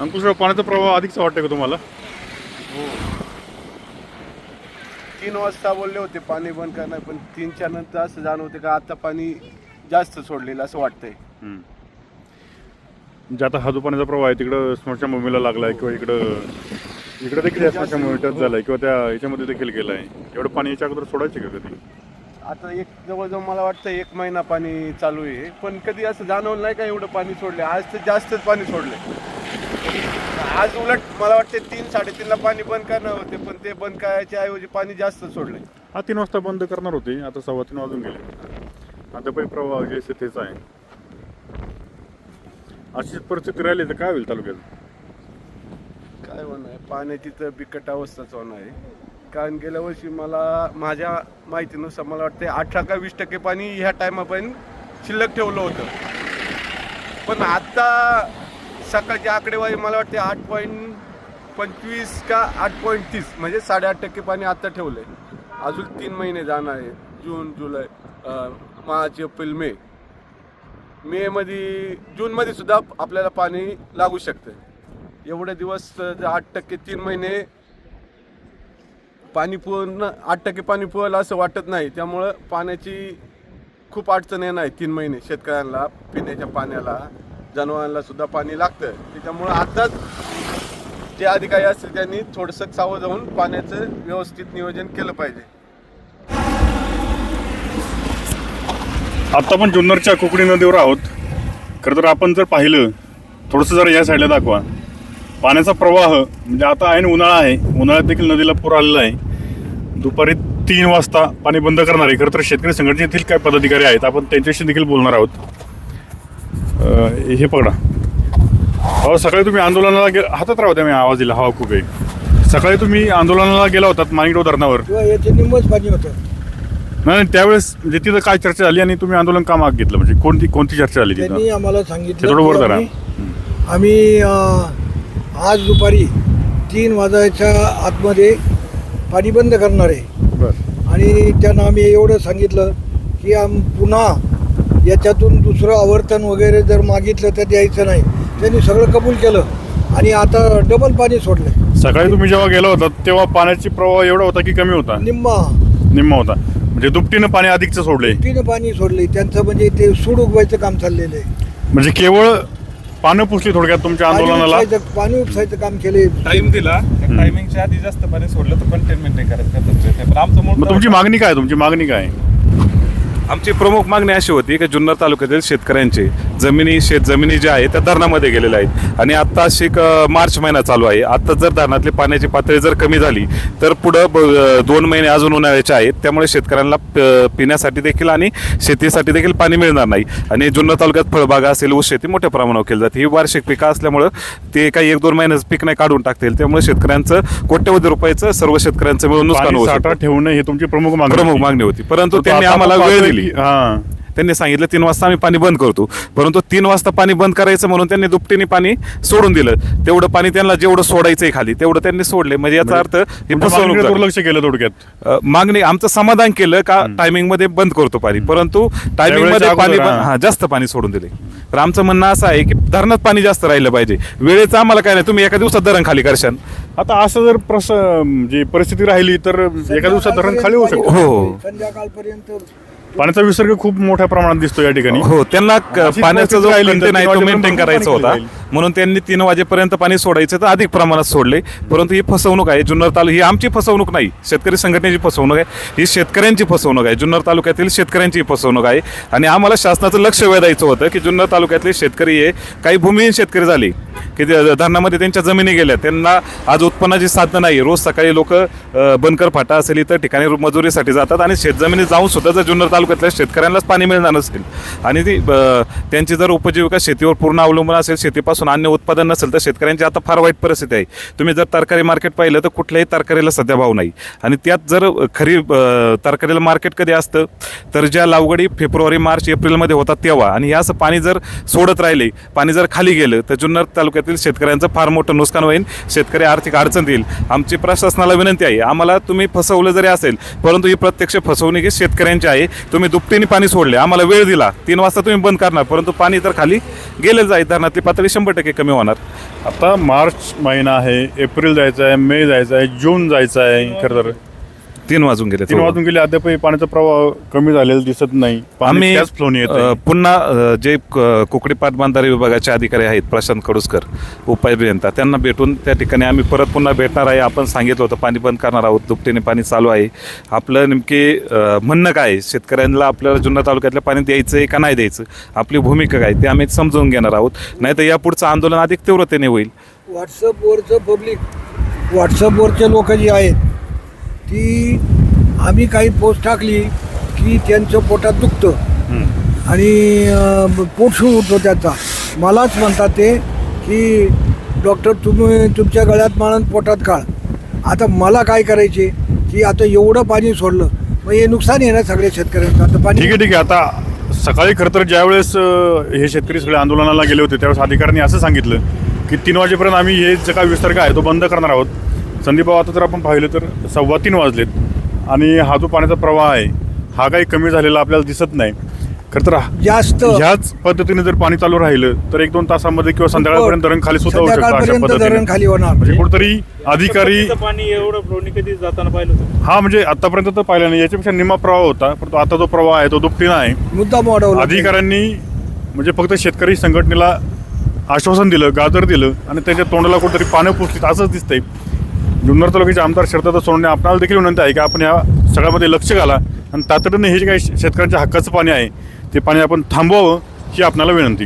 अंकुशराव पाण्याचा प्रवाह अधिकचा वाटतंय का तुम्हाला? तीन वाजता बोलले होते पाणी बंद करणार पण तीनच्या नंतर असं जाणवते का आता पाणी जास्त सोडलेलं असं वाटतंय. हम्म. म्हणजे आता हा जो पाण्याचा प्रवाह आहे तिकडं स्मशानभूमीला लागलाय किंवा इकडं इकडं देखील या स्मशानभूमी टच झालाय किंवा त्या याच्यामध्ये देखील गेलाय. एवढं पाणी याच्या अगोदर सोडायचे का कधी? आता एक जवळजवळ मला वाटतं एक महिना पाणी चालू आहे पण कधी असं जाणवलं नाही का एवढं पाणी सोडले आज तर जास्तच पाणी सोडले आज उलट मला वाटते तीन साडेतीनला पाणी बंद करणार होते पण ते बंद करायच्या ऐवजी पाणी जास्त सोडले हा तीन वाजता बंद करणार होते. आता सव्वा तीन वाजून गेले. आता पण प्रवाह जे आहे तेच आहे. अशीच परिस्थिती राहिली तर काय होईल तालुक्यात? काय होणार? आहे पाण्याची तर बिकट अवस्थाच होणार आहे. कारण गेल्या वर्षी मला माझ्या माहितीनुसार मला वाटते अठरा का वीस टक्के पाणी ह्या टायमापर्यंत शिल्लक ठेवलं होतं. पण आता सकाळची आकडेवारी मला वाटते आठ पॉईंट पंचवीस का आठ पॉईंट तीस म्हणजे साडेआठ टक्के पाणी आता ठेवलं आहे अजून तीन महिने जाणार आहे जून जुलै मार्च एप्रिल मे. मेमध्ये जूनमध्ये सुद्धा आपल्याला पाणी लागू शकतं एवढे दिवस आठ टक्के तीन महिने पाणी पूर्ण आठ टक्के पाणी पुरलं असं वाटत नाही. त्यामुळं पाण्याची खूप अडचण येणार आहे तीन महिने शेतकऱ्यांना पिण्याच्या पाण्याला. जनावरांना सुद्धा पाणी लागतं त्याच्यामुळं आताच जे अधिकारी असतील त्यांनी थोडंसं सावध जाऊन पाण्याचं व्यवस्थित नियोजन केलं पाहिजे. आता आपण जुन्नरच्या कुकडी नदीवर आहोत. खरं तर आपण जर पाहिलं थोडंसं जरा या साईडला दाखवा. पाण्याचा प्रवाह म्हणजे आता आहे ना उन्हाळा आहे. उन्हाळ्यात देखील नदीला पूर आलेला आहे. दुपारी तीन वाजता पाणी बंद करणार आहे. खरं तर शेतकरी संघटनेतील काय पदाधिकारी आहेत. आपण त्यांच्याशी देखील बोलणार आहोत. हे पकडा. अहो सकाळी तुम्ही आंदोलनाला गे हातात राहू द्या मी आवाज दिला. हवा खूप आहे. सकाळी तुम्ही आंदोलनाला गेला होतात माणिकडो धरणावर. याचे निम्मच पाणी होतं नाही नाही, त्यावेळेस म्हणजे तिथं काय चर्चा झाली आणि तुम्ही आंदोलन का माग घेतलं? म्हणजे कोणती कोणती चर्चा झाली तिथं? त्यांनी आम्हाला सांगितलं थोडं वर की धरा. आम्ही- आम्ही अं, आज दुपारी तीन वाजायच्या आतमध्ये पाणी बंद करणार आहे. बरं. आणि त्यांना आम्ही एवढं सांगितलं की आम पुन्हा याच्यातून दुसरं आवर्तन वगैरे जर मागितलं तर द्यायचं नाही. त्यांनी सगळं कबूल केलं आणि आता डबल पाणी सोडलं सकाळी तुम्ही जेव्हा गेला होता तेव्हा पाण्याची प्रवाह एवढा होता की कमी होता? निम्मा. निम्मा होता. म्हणजे दुपटीनं पाणी अधिकचं सोडले तिनं पाणी सोडले त्यांचं म्हणजे ते सूड उगवायचं काम चाललेलं आहे. म्हणजे केवळ पानं पुसली थोडक्यात तुमच्या आंदोलनाला? पाणी उपसायचं काम केले टाइम दिला. टायमिंगच्या आधी जास्त पाणी सोडलं तर कंटेन मेंटेन करायचं पण आमचं मूळ मग तुमची मागणी काय? तुमची मागणी काय? आमची प्रमुख मागणी अशी होती की जुन्नर तालुक्यातील शेतकऱ्यांचे जमिनी शेत जमिनी ज्या आहेत त्या धरणामध्ये गेलेल्या आहेत. आणि आता शिक मार्च महिना चालू आहे. आता जर धरणातली पाण्याची पातळी जर कमी झाली तर पुढं ब- दोन महिने अजून उन्हाळ्याचे आहेत. त्यामुळे शेतकऱ्यांना पिण्यासाठी देखील आणि शेतीसाठी देखील पाणी मिळणार नाही. आणि जुन्नर तालुक्यात फळबागा असेल ऊस शेती मोठ्या प्रमाणावर केली जाते. ही वार्षिक पिकं असल्यामुळं ते काही एक दोन महिन्याचं पीक नाही काढून टाकतील. त्यामुळे शेतकऱ्यांचं कोट्यवधी रुपयाचं सर्व शेतकऱ्यांचं मिळून नुकसान. ठेवणं हे तुमची प्रमुख मागणी प्रमुख. मागणी होती. परंतु त्यांनी आम्हाला वेळ दिली. हा. त्यांनी सांगितलं तीन वाजता आम्ही पाणी बंद करतो. परंतु तीन वाजता पाणी बंद करायचं म्हणून त्यांनी दुपटीने पाणी सोडून दिलं. तेवढं पाणी त्यांना जेवढं सोडायचंय खाली तेवढं त्यांनी सोडले. म्हणजे याचा अर्थ हे फसवणूक झाली. दुर्लक्ष केलं थोडक्यात. अ, मागणी आमचं समाधान केलं का टायमिंगमध्ये बंद करतो पाणी. परंतु टायमिंगमध्ये त्यावेळेच्या पाणी अगोदर, बंद- हा. हा जास्त पाणी सोडून दिले. तर आमचं म्हणणं असं आहे की धरणात पाणी जास्त राहिलं पाहिजे. वेळेचं आम्हाला काय नाही. तुम्ही एका दिवसात धरण खाली करशाल. आता असं जर प्रस म्हणजे परिस्थिती राहिली तर एका दिवसात धरण खाली होऊ शकतो. हो, हो. संध्याकाळपर्यंत पाण्याचा विसर्ग खूप मोठ्या प्रमाणात दिसतो या ठिकाणी हो त्यांना क- पाण्याचा जो राहिली तर कंटेन आहे तो मेंटेन करायचा होता. म्हणून त्यांनी तीन वाजेपर्यंत पाणी सोडायचं तर अधिक प्रमाणात सोडले. परंतु ही फसवणूक आहे. जुन्नर तालुका ही आमची फसवणूक नाही. शेतकरी संघटनेची फसवणूक आहे. ही शेतकऱ्यांची फसवणूक आहे. जुन्नर तालुक्यातील शेतकऱ्यांची फसवणूक आहे. आणि आम्हाला शासनाचं लक्ष वेधायचं होतं की जुन्नर तालुक्यातले शेतकरी हे काही भूमिहीन शेतकरी झाले. की धरणामध्ये त्यांच्या जमिनी गेल्या. त्यांना आज उत्पन्नाची साधनं नाही. रोज सकाळी लोक बनकर फाटा असेल इतर ठिकाणी मजुरीसाठी जातात आणि शेतजमिनी जाऊन सुद्धा जर जुन्नर तालुक्यातल्या शेतकऱ्यांनाच पाणी मिळणार नसेल आणि ती त्यांची जर उपजीविका शेतीवर पूर्ण अवलंबून असेल शेतीपासून अन्य उत्पादन नसेल तर शेतकऱ्यांची आता फार वाईट परिस्थिती आहे. तुम्ही जर तरकारी मार्केट पाहिलं तर कुठल्याही तरकारीला सध्या भाव नाही. आणि त्यात जर खरी तरकारीला मार्केट कधी असतं तर ज्या लावगडी फेब्रुवारी मार्च एप्रिलमध्ये होतात तेव्हा. आणि हे असं पाणी जर सोडत राहिले पाणी जर खाली गेलं तर जुन्नर तालुक्यातील शेतकऱ्यांचं फार मोठं नुकसान होईल. शेतकरी आर्थिक अडचण येईल. आमची प्रशासनाला विनंती आहे आम्हाला तुम्ही फसवलं जरी असेल परंतु ही प्रत्यक्ष फसवणूक ही शेतकऱ्यांची आहे. तुम्ही दुपटीने पाणी सोडले आम्हाला वेळ दिला तीन वाजता तुम्ही बंद करणार परंतु पाणी तर खाली गेलं जाईल. धरणातली पातळी शंभर टक्के कमी होणार. आता मार्च महिना आहे एप्रिल जायचा आहे मे जायचा आहे जून जायचा आहे खरं तर. तीन वाजून गेले तीन वाजून गेले अद्यापही पाण्याचा प्रवाह कमी झालेला दिसत नाही. पाणी आम्ही त्याच फ्लोनी येत अ, पुन्हा अ, जे क- कुकडी पाटबंधारे विभागाचे अधिकारी आहेत प्रशांत कडुसकर उपायभियंता त्यांना भेटून त्या ठिकाणी आम्ही परत पुन्हा भेटणार आहे. आपण सांगितलं होतं पाणी बंद करणार आहोत दुपटीने पाणी चालू आहे. आपलं नेमके अ, म्हणणं काय? आहे? शेतकऱ्यांना आपल्याला जुन्नर तालुक्यातलं पाणी द्यायचं आहे का नाही द्यायचं? आपली भूमिका काय? ते आम्ही समजून घेणार आहोत. नाही तर या पुढचं आंदोलन अधिक तीव्रतेने होईल. व्हॉट्सअपवरचं पब्लिक व्हॉट्सअपवरचे लोक जी आहेत ती आम्ही काही पोस्ट टाकली की त्यांचं पोटात दुखतं. आणि पोट सुरू होतो त्याचा. मलाच म्हणतात ते की डॉक्टर तुम्ही तुमच्या गळ्यात माळण पोटात काळ आता मला काय करायचे? की आता एवढं पाणी सोडलं मग हे नुकसान आहे ना सगळ्या शेतकऱ्यांचं? आता पाणी ठीक आहे ठीक आहे. आता सकाळी खरं तर ज्यावेळेस हे शेतकरी सगळे आंदोलनाला गेले होते त्यावेळेस अधिकाऱ्यांनी असं सांगितलं की तीन वाजेपर्यंत आम्ही हे जे काही विसर्ग आहे तो बंद करणार आहोत. संदीप आता जर आपण पाहिलं तर सव्वा तीन वाजलेत आणि हा जो पाण्याचा प्रवाह आहे हा काही कमी झालेला आपल्याला दिसत नाही. खरं तर जास्त. ह्याच पद्धतीने जर पाणी चालू राहिलं तर एक दोन तासामध्ये किंवा संध्याकाळपर्यंत धरण खाली सुद्धा होऊ शकतं अशा संध्याकाळपर्यंत धरण पद्धतीने. खाली होणार. म्हणजे कुठेतरी अधिकारी पाणी एवढं कधी जाताना पाहिलं होतं? हा म्हणजे आतापर्यंत तर पाहिलं नाही. याच्यापेक्षा निम्मा प्रवाह होता परंतु आता जो प्रवाह आहे तो दुपटीनं आहे. वाढवला. अधिकाऱ्यांनी म्हणजे फक्त शेतकरी संघटनेला आश्वासन दिलं गाजर दिलं आणि त्यांच्या तोंडाला कुठेतरी पानं पुसलीत असंच दिसतंय. जुन्नर तालुक्याचे आमदार शरदा सोनवणे आपणाला देखील विनंती आहे की आपण या सगळ्यामध्ये लक्ष घाला. आणि तातडीने हे जे काही शेतकऱ्यांच्या हक्काचं पाणी आहे ते पाणी आपण थांबवावं ही आपणाला विनंती.